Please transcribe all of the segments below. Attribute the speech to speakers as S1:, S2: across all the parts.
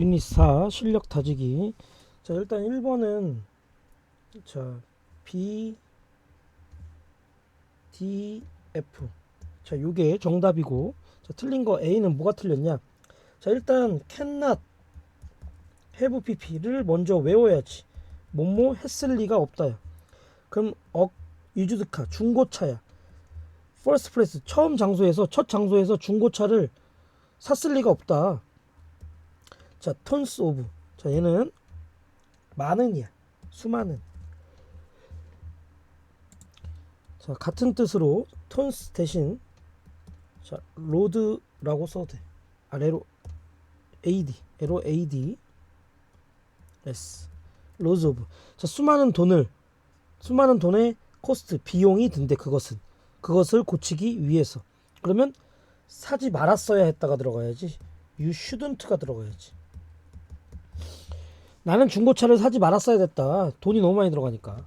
S1: 유닛 4 실력 다지기. 자, 일단 1번은 자, B D F. 자, 요게 정답이고. 자, 틀린 거 A는 뭐가 틀렸냐? 자, 일단 cannot have pp를 먼저 외워야지. 뭐뭐 했을 리가 없다야. 그럼 억 유즈드카 중고차야. first place 처음 장소에서 첫 장소에서 중고차를 샀을 리가 없다. 자, tons of. 자, 얘는 많은이야. 수많은. 자, 같은 뜻으로 tons 대신 자, 로드라고 써도 돼. 아래로 AD, 에로 AD S. 로즈 오브. 자, 수많은 돈을 수많은 돈의 코스트 비용이 든대 그것은 그것을 고치기 위해서. 그러면 사지 말았어야 했다가 들어가야지. You shouldn't가 들어가야지. 나는 중고차를 사지 말았어야 됐다. 돈이 너무 많이 들어가니까.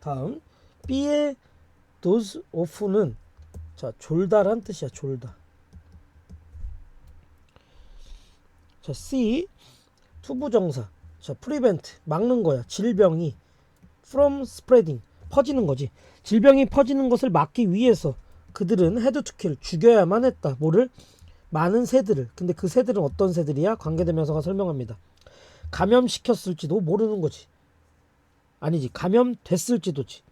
S1: 다음 B의 those of는 자 졸다란 뜻이야 졸다. 자 C 투부정사. 자 prevent 막는 거야. 질병이 from spreading 퍼지는 거지. 질병이 퍼지는 것을 막기 위해서 그들은 to kill 죽여야만 했다. 뭐를? 많은 새들을. 근데 그 새들은 어떤 새들이야? 관계대명사가 설명합니다 감염시켰을지도 모르는 거지. 아니지 감염됐을지도지.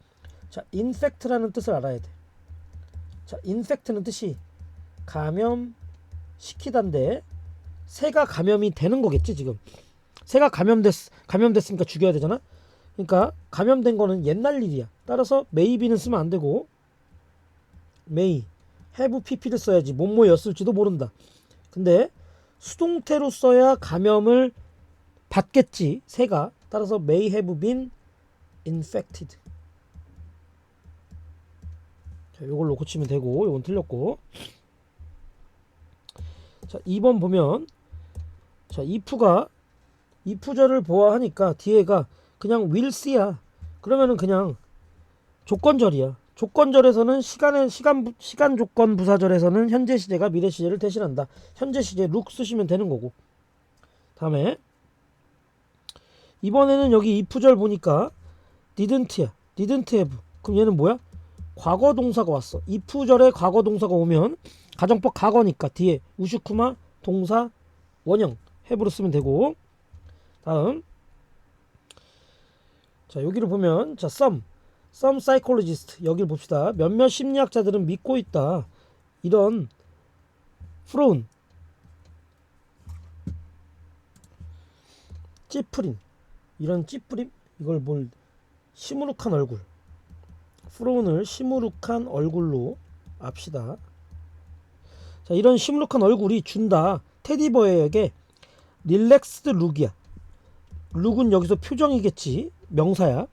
S1: 자 infect라는 뜻을 알아야 돼자 infect는 뜻이 감염시키단데 새가 감염이 되는 거겠지 지금. 새가 감염됐 감염됐으니까 죽여야 되잖아? 그러니까 감염된 거는 옛날 일이야. 따라서 maybe는 쓰면 안 되고 may have pp를 써야지. 뭐뭐였을지도 모른다. 근데 수동태로 써야 감염을 받겠지 새가. 따라서 may have been infected. 자, 요걸로 고치면 되고 요건 틀렸고. 자 2번 보면 자 if가 if절을 보아하니까 뒤에가 그냥 will see야. 그러면은 그냥 조건절이야. 조건절에서는 시간의 시간 시간 조건 부사절에서는 현재 시제가 미래 시제를 대신한다. 현재 시제 look 쓰시면 되는 거고. 다음에 이번에는 여기 if절 보니까 didn't야 didn't have. 그럼 얘는 뭐야? 과거 동사가 왔어. if절에 과거 동사가 오면 가정법 과거니까 뒤에 우슈쿠마 동사 원형 have로 쓰면 되고. 다음. 자 여기를 보면 자 some some psychologist 여기를 봅시다. 몇몇 심리학자들은 믿고 있다. 이런 프로운 찌푸림 이런 찌푸림 이걸 뭘 시무룩한 얼굴. 프로운을 시무룩한 얼굴로 압시다. 자 이런 시무룩한 얼굴이 준다. 테디버에게 릴렉스드 룩이야. 룩은 여기서 표정이겠지 명사야.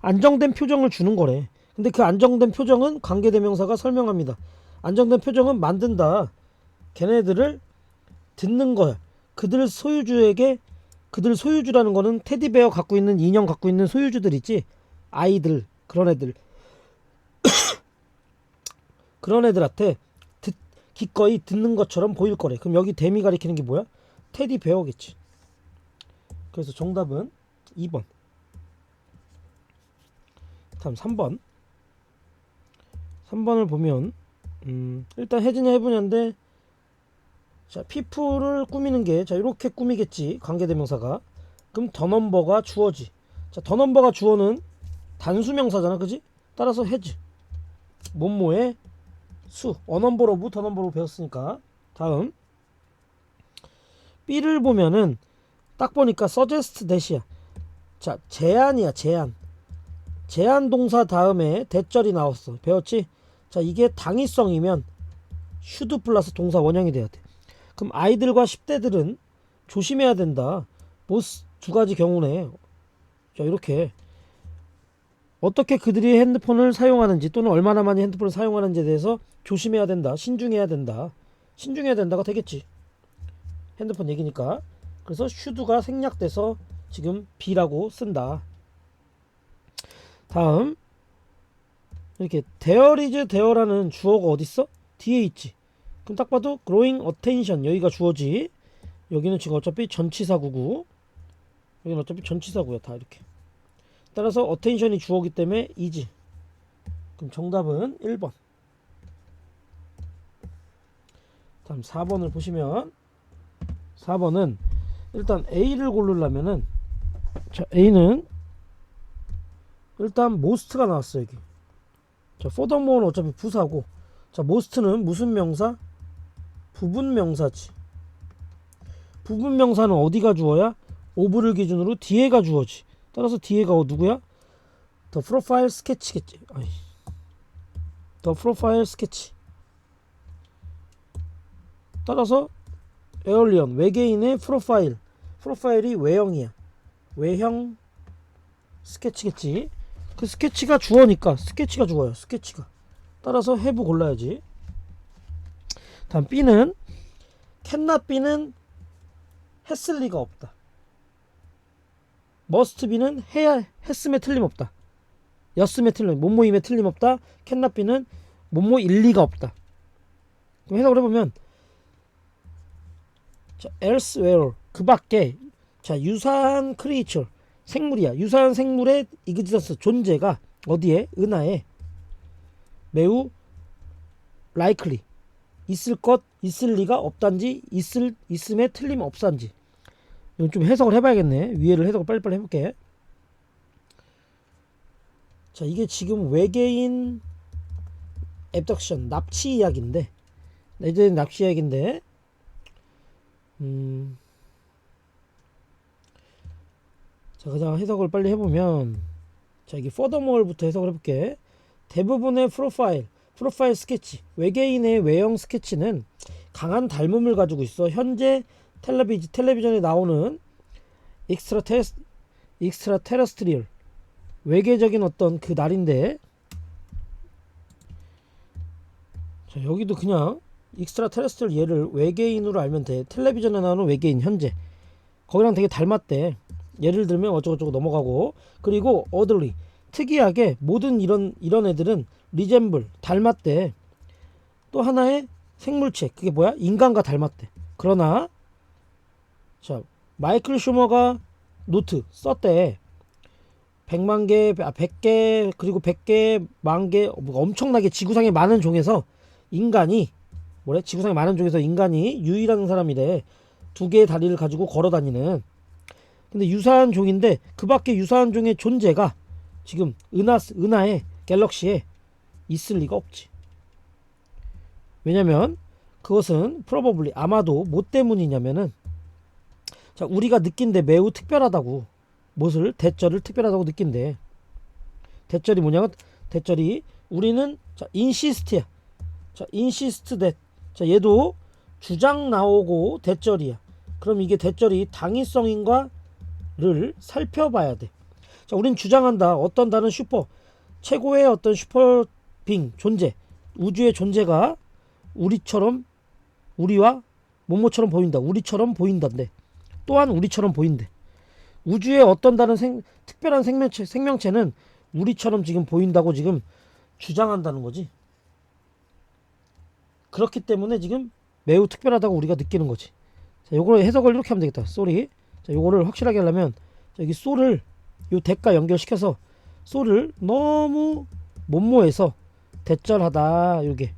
S1: 안정된 표정을 주는 거래. 근데 그 안정된 표정은 관계대명사가 설명합니다. 안정된 표정은 만든다. 걔네들을 듣는 거야. 그들 소유주에게 그들 소유주라는 거는 테디베어 갖고 있는 인형 갖고 있는 소유주들 있지. 아이들 그런 애들. 그런 애들한테 듣, 기꺼이 듣는 것처럼 보일 거래. 그럼 여기 데미 가리키는 게 뭐야? 테디베어겠지. 그래서 정답은 2번. 다음 3번. 3번을 보면 음, 일단 혜진이 해보냐인데 자 피플을 꾸미는 게 자 이렇게 꾸미겠지 관계대명사가 그럼 더 넘버가 주어지 자 더 넘버가 주어는 단수명사잖아 그지 따라서 해즈 뭐뭐의 수 어넘버로 부더 넘버로 배웠으니까 다음 B를 보면은 딱 보니까 suggest 대시야. 자, 제안이야, 제안. 제안 동사 다음에 대절이 나왔어. 배웠지? 자, 이게 당위성이면 should 플러스 동사 원형이 돼야 돼. 그럼 아이들과 10대들은 조심해야 된다. 보스 두 가지 경우네. 자, 이렇게 어떻게 그들이 핸드폰을 사용하는지 또는 얼마나 많이 핸드폰을 사용하는지에 대해서 조심해야 된다. 신중해야 된다. 신중해야 된다가 되겠지. 핸드폰 얘기니까. 그래서 슈드가 생략돼서 지금 B라고 쓴다. 다음 이렇게 is there라는 주어가 어디 있어? 뒤에 있지. 그럼 딱 봐도 growing attention 여기가 주어지. 여기는 지금 어차피 전치사구고 여기는 어차피 전치사구야 다 이렇게. 따라서 어텐션이 주어기 때문에 이지 그럼 정답은 1번. 다음 4번을 보시면 4번은 일단 A를 고르려면은 자 A는 일단 모스트가 나왔어 여기 자 furthermore는 어차피 부사고. 자 most는 무슨 명사? 부분 명사지. 부분 명사는 어디가 주어야? 오브를 기준으로 뒤에가 주어지. 따라서 뒤에가 어, 누구야? 더 프로파일 스케치겠지. 아이. 더 프로파일 스케치 따라서 에얼리언 외계인의 프로파일. 프로파일이 외형이야. 외형 스케치겠지. 그 스케치가 주어니까 스케치가 주어요 스케치가. 따라서 해부 골라야지 다음 B는 캔낫 B는 했을 리가 없다. 머스트 B는 해야 했음에 틀림없다. 였음에 틀림 못모임에 틀림없다. 캔낫 B는 못모 일리가 없다. 그럼 해석을 해보면 자, elsewhere 그 밖에 자 유사한 크리에이처 생물이야. 유사한 생물의 이그지던스 존재가 어디에? 은하에. 매우 likely 있을 것 있을 리가 없단지 있을 있음에 틀림 없단지. 이건 좀 해석을 해봐야겠네. 위에를 해석을 빨리빨리 해볼게. 자 이게 지금 외계인 앱덕션 납치 이야기인데. 이제 납치 이야기인데. 음. 자, 그냥 해석을 빨리 해보면, 자, 이게 furthermore부터 해석을 해볼게. 대부분의 프로파일, 프로파일 스케치, 외계인의 외형 스케치는 강한 닮음을 가지고 있어. 현재 텔레비전, 텔레비전에 나오는 익스트라 테레스, 익스트라 테레스트리얼, 외계적인 어떤 그 날인데, 자, 여기도 그냥 익스트라 테레스트를 얘를 외계인으로 알면 돼. 텔레비전에 나오는 외계인 현재 거기랑 되게 닮았대. 예를 들면 어쩌고저쩌고 넘어가고 그리고 어들리 특이하게 모든 이런 이런 애들은 리젠블 닮았대. 또 하나의 생물체 그게 뭐야? 인간과 닮았대. 그러나 자 마이클 슈머가 노트 썼대. 100만 개, 아, 100개, 그리고 100개, 만 개, 뭐 엄청나게 지구상에 많은 종에서 인간이 뭐래? 지구상에 많은 종에서 인간이 유일한 사람이래. 두 개의 다리를 가지고 걸어 다니는. 근데 유사한 종인데 그 밖에 유사한 종의 존재가 지금 은하, 은하의 갤럭시에 있을 리가 없지. 왜냐면 그것은 probably 아마도 뭐 때문이냐면은 자, 우리가 느낀데 매우 특별하다고. 무엇을? 대절을 특별하다고 느낀대. 대절이 뭐냐면 대절이 우리는 자, 인시스트야. 자, 인시스트 대 자, 얘도 주장 나오고 대절이야. 그럼 이게 대절이 당위성인가를 살펴봐야 돼. 자, 우린 주장한다. 어떤 다른 슈퍼 최고의 어떤 슈퍼 빙 존재, 우주의 존재가 우리처럼 우리와 모모처럼 보인다. 우리처럼 보인다인데 또한 우리처럼 보인대. 우주의 어떤 다른 생, 특별한 생명체, 생명체는 우리처럼 지금 보인다고 지금 주장한다는 거지. 그렇기 때문에 지금 매우 특별하다고 우리가 느끼는 거지. 자, 요거를 해석을 이렇게 하면 되겠다. 쏘리. 자, 요거를 확실하게 하려면 자, 여기 쏘를 요 대가 연결시켜서 쏘를 너무 못모해서 대절하다. 요게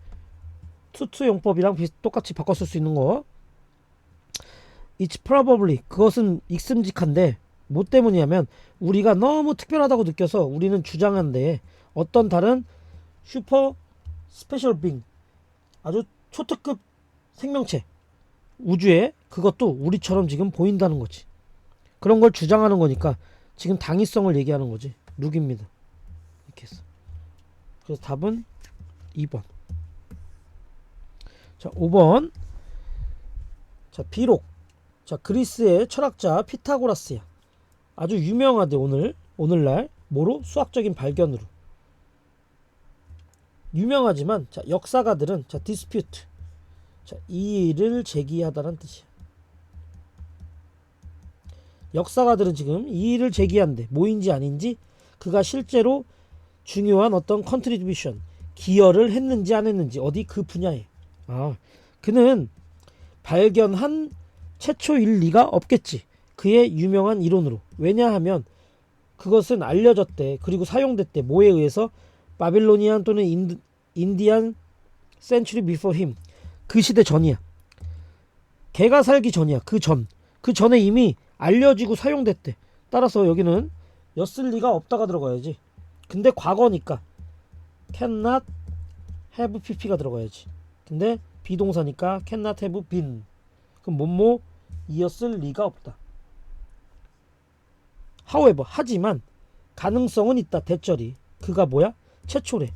S1: 투투 용법이랑 비슷 똑같이 바꿨을 수 있는 거. It's probably 그것은 익슴직한데 뭐 때문이냐면 우리가 너무 특별하다고 느껴서 우리는 주장한데 어떤 다른 슈퍼 스페셜 빙 아주 초특급 생명체 우주에 그것도 우리처럼 지금 보인다는 거지. 그런 걸 주장하는 거니까 지금 당위성을 얘기하는 거지. 룩입니다. 이렇게 해서. 그래서 답은 2번. 자, 5번. 자, 비록 자, 그리스의 철학자 피타고라스야. 아주 유명하대 오늘 오늘날 뭐로 수학적인 발견으로. 유명하지만 자, 역사가들은 자, 디스퓨트. 자, 이의를 제기하다는 뜻이야. 역사가들은 지금 이의를 제기한대. 뭐인지 아닌지 그가 실제로 중요한 어떤 컨트리뷰션 기여를 했는지 안 했는지 어디 그 분야에. 아, 그는 발견한 최초 일 리가 없겠지. 그의 유명한 이론으로. 왜냐하면 그것은 알려졌대. 그리고 사용됐대. 뭐에 의해서? 바빌로니안 또는 인드, 인디안 센츄리 비포 힘. 그 시대 전이야. 걔가 살기 전이야. 그 전. 그 전에 이미 알려지고 사용됐대. 따라서 여기는 였을 리가 없다가 들어가야지. 근데 과거니까 cannot have pp가 들어가야지. 근데 비동사니까 cannot have been. 그럼 뭐뭐 이었을 리가 없다. however 하지만 가능성은 있다. 대절이. 그가 뭐야? 최초래.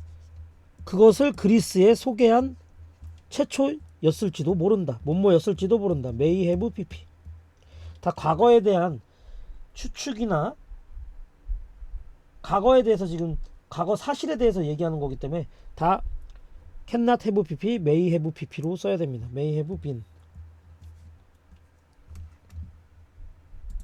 S1: 그것을 그리스에 소개한 최초였을지도 모른다. 뭐뭐였을지도 모른다. may have pp. 다 과거에 대한 추측이나 과거에 대해서 지금 과거 사실에 대해서 얘기하는 거기 때문에 다 cannot have pp, may have pp로 써야 됩니다. may have been.